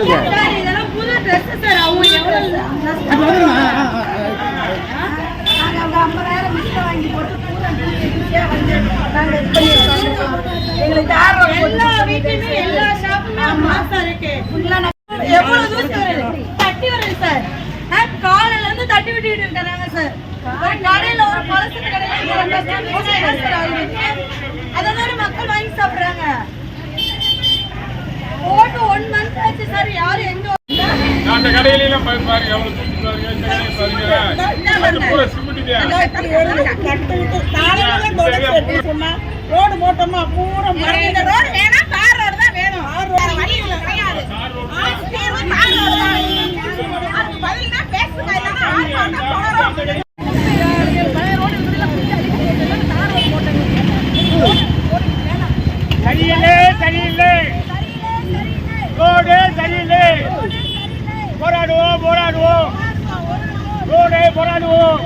இப்போ எங்களுக்கு எல்லா வீட்லயுமே எல்லா ஷாப்புமே இருக்கு எவ்வளவு தூரம் வருது தட்டி வருது சார் காலையில இருந்து தட்டி விட்டுட்டு இருக்காங்க சார் ஒரு கடையில ஒரு பழசு கடையில இங்க அதை மக்கள் வாங்கி சாப்பிடுறாங்க போட்டு ஒன் மந்த் ஆச்சு சார் யாரும் எங்க அந்த கடையிலாம் பாரு பாருங்க எவ்வளவு தூக்கி பாருங்க இந்த கடையை பாருங்க அது பூரா சிமெண்ட் ரோடு போட்டோமா பூரா இந்த ரோடு. வேணாம் தார் ரோடு தான் வேணும். வேற வழி இல்ல கிடையாது. ஆறு தார் ரோடு தான். அதுக்கு பதிலா பேசுங்க இல்லைன்னா ஆர்ப்பாட்டம் தொடரும் சரியில்லை சரியில்லை ரோடு சரியில்லை போராடுவோம் போராடுவோம் ரோடே போராடுவோம்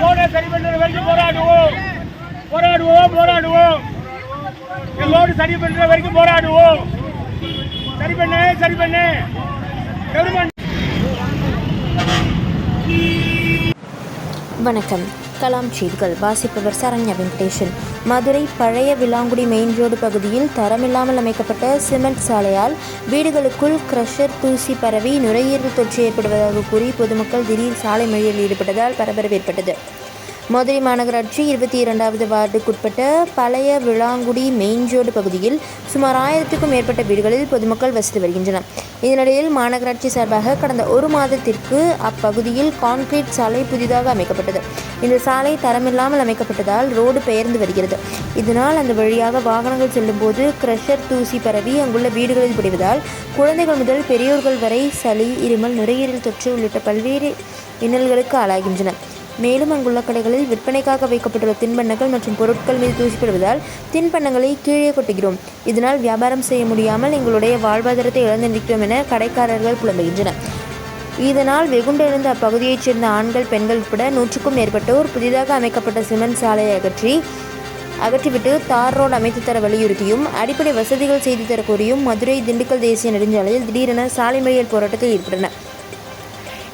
ரோடை சரி பண்ற வரைக்கும் போராடுவோம். போராடுவோம் போராடுவோம். இந்த சரி பண்ற வரைக்கும் போராடுவோம். சரி பண்ணு சரி பண்ணு. கவர்மெண்ட் வணக்கம். கலாம் செய்திகள் வாசிப்பவர் சரண்யா வெங்கடேஷன். மதுரை பழைய விலாங்குடி மெயின் ரோடு பகுதியில் தரமில்லாமல் அமைக்கப்பட்ட சிமெண்ட் சாலையால் வீடுகளுக்குள் கிரஷர் தூசி பரவி நுரையீரல் தொற்று ஏற்படுவதாக கூறி பொதுமக்கள் திடீர் சாலை மறியலில் ஈடுபட்டதால் பரபரப்பு ஏற்பட்டது. மதுரை மாநகராட்சி இருபத்தி இரண்டாவது வார்டுக்குட்பட்ட பழைய விளாங்குடி மெயின்ஜோடு பகுதியில் சுமார் ஆயிரத்துக்கும் மேற்பட்ட வீடுகளில் பொதுமக்கள் வசித்து வருகின்றனர். இதனிடையில் மாநகராட்சி சார்பாக கடந்த ஒரு மாதத்திற்கு அப்பகுதியில் கான்கிரீட் சாலை புதிதாக அமைக்கப்பட்டது. இந்த சாலை தரமில்லாமல் அமைக்கப்பட்டதால் ரோடு பெயர்ந்து வருகிறது. இதனால் அந்த வழியாக வாகனங்கள் செல்லும்போது கிரஷர் தூசி பரவி அங்குள்ள வீடுகளில் பிடிவதால் குழந்தைகள் முதல் பெரியோர்கள் வரை சளி இருமல் நுரையீரல் தொற்று உள்ளிட்ட பல்வேறு இன்னல்களுக்கு ஆளாகின்றன. மேலும் அங்குள்ள கடைகளில் விற்பனைக்காக வைக்கப்பட்டுள்ள தின்பண்ணங்கள் மற்றும் பொருட்கள் மீது தூசிப்படுவதால் தின்பண்ணங்களை கீழே கொட்டுகிறோம். இதனால் வியாபாரம் செய்ய முடியாமல் எங்களுடைய வாழ்வாதாரத்தை இழந்து நிற்கிறோம் என கடைக்காரர்கள் புலம்புகின்றனர். இதனால் வெகுண்டெழுந்த அப்பகுதியைச் சேர்ந்த ஆண்கள் பெண்கள் உட்பட நூற்றுக்கும் மேற்பட்டோர் புதிதாக அமைக்கப்பட்ட சிமெண்ட் சாலையை அகற்றி அகற்றிவிட்டு தார் ரோடு அமைத்து தர வலியுறுத்தியும் அடிப்படை வசதிகள் செய்து தரக்கூடியும் மதுரை திண்டுக்கல் தேசிய நெடுஞ்சாலையில் திடீரென சாலை மறியல் போராட்டத்தில் ஈடுபட்டனர்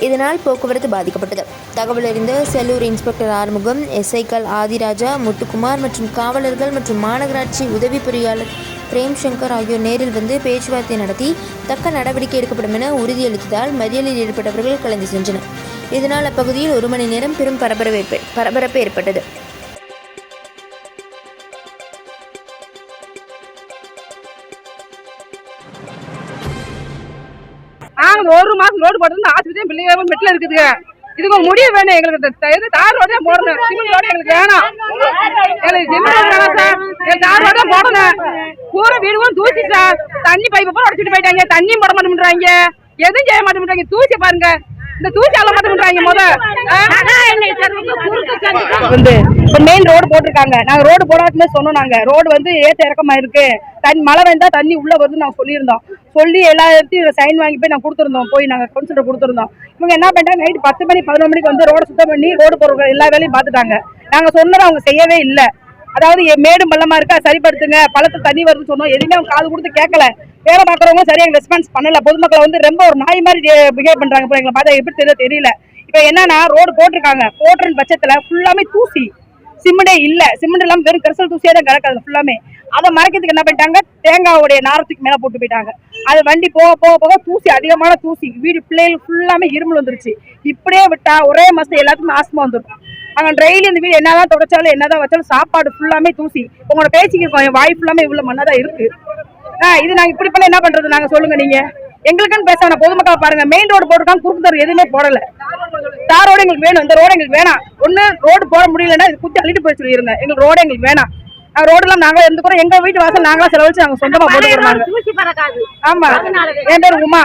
இதனால் போக்குவரத்து பாதிக்கப்பட்டது. தகவல் அறிந்த செல்லூர் இன்ஸ்பெக்டர் ஆறுமுகம் எஸ்ஐக்கள் ஆதிராஜா முத்துக்குமார் மற்றும் காவலர்கள் மற்றும் மாநகராட்சி உதவி பொறியாளர் பிரேம் சங்கர் ஆகியோர் நேரில் வந்து பேச்சுவார்த்தை நடத்தி தக்க நடவடிக்கை எடுக்கப்படும் என உறுதியளித்ததால் மறியலில் ஈடுபட்டவர்கள் கலந்து சென்றனர். இதனால் அப்பகுதியில் ஒரு மணி நேரம் பெரும் பரபரப்பு ஏற்ப- பரபரப்பு ஏற்பட்டது. ஒரு மாசம் ரோடு போட்டு ஆஸ்பத்திரியும் பிள்ளைங்க மெட்டில் இருக்குதுங்க. இதுக்கு முடிய வேணும் எங்களுக்கு. தார் ரோடே போடணும். சிமெண்ட் ரோடு எங்களுக்கு வேணாம். எங்களுக்கு சிமெண்ட் ரோடு வேணும் சார். எங்களுக்கு தார் ரோடே போடணும். பூரா வீடுகளும் தூசி சார். தண்ணி பைப்பு போட உடச்சிட்டு போயிட்டாங்க. தண்ணியும் போட மாட்டேன்றாங்க. எதுவும் செய்ய மாட்டேன்றாங்க. தூசி பாருங்க. இந்த தூசி அள்ள மாட்டேன்றாங்க முத வந்து இப்போ மெயின் ரோடு போட்டிருக்காங்க. நாங்க ரோடு போடாதுன்னு சொன்னோம் நாங்க. ரோடு வந்து ஏத்த இறக்கமா இருக்கு. தண்ணி மழை வந்தா தண்ணி உள்ள வருது நாங்க சொல்லியிருந்தோம். சொல்லி எல்லா இடத்தையும் சைன் வாங்கி போய் நாங்க கொடுத்துருந்தோம். போய் நாங்க கவுன்சிலர் கொடுத்துருந்தோம். இவங்க என்ன பண்ணிட்டாங்க? நைட் பத்து மணி பதினொரு மணிக்கு வந்து ரோடு சுத்தம் பண்ணி ரோடு போடுற எல்லா வேலையும் பார்த்துட்டாங்க. நாங்க சொன்னதை அவங்க செய்யவே இல்லை. அதாவது மேடும் பள்ளமா இருக்கா? சரிப்படுத்துங்க. பழத்து தண்ணி வருதுன்னு சொன்னோம். எதுவுமே அவங்க காது கொடுத்து கேட்கல. வேலை பார்க்குறவங்க சரியாக ரெஸ்பான்ஸ் பண்ணல. பொதுமக்களை வந்து ரொம்ப ஒரு நாய் மாதிரி பிஹேவ் பண்ணுறாங்க இப்போ எங்களை பார்த்தா எப்படி தெரியல தெரியல. இப்போ என்னன்னா ரோடு போட்டிருக்காங்க. போட்டுற பட்சத்தில் ஃபுல்லாமே தூசி. சிமெண்டே இல்லை. சிமெண்ட் இல்லாம வெறும் கரிசல் தூசியாக தான் கிடக்காது ஃபுல்லாமே அதை மறைக்கிறதுக்கு என்ன பண்ணிட்டாங்க? தேங்காவுடைய நாரத்துக்கு மேலே போட்டு போயிட்டாங்க. அது வண்டி போக போக போக தூசி அதிகமான தூசி. வீடு பிள்ளைகள் ஃபுல்லாமே இருமல் வந்துருச்சு. இப்படியே விட்டா ஒரே மாதம் எல்லாத்துக்குமே ஆஸ்மா வந்துடும் அங்கே டெய்லி இந்த வீடு என்னதான் தொடச்சாலும் என்னதான் வச்சாலும் சாப்பாடு ஃபுல்லாமே தூசி. உங்களோட பேசிக்கு என் வாய் ஃபுல்லாமே இவ்வளவு மண்ணாக தான் இருக்கு. இது நாங்க இப்படி பண்ண என்ன பண்றது? நாங்க சொல்லுங்க நீங்க. எங்களுக்குன்னு பேச வேணாம் பொதுமக்கள் பாருங்க. மெயின் ரோடு போட்டுருக்காங்க. குறுக்கு தெரு எதுவுமே போடல. தார் ரோடு எங்களுக்கு வேணும். இந்த ரோடு எங்களுக்கு வேணாம். ஒண்ணு ரோடு போட முடியலன்னா இது குத்தி அள்ளிட்டு போய் சொல்லிருங்க எங்களுக்கு ரோடு எங்களுக்கு வேணாம். ரோடுலாம் நாங்களே இருந்துக்கிறோம். எங்க வீட்டு வாசல் நாங்களா செலவழிச்சு நாங்க சொந்தமா போட்டுக்கிறோம் ஆமா. என் பேர் உமா.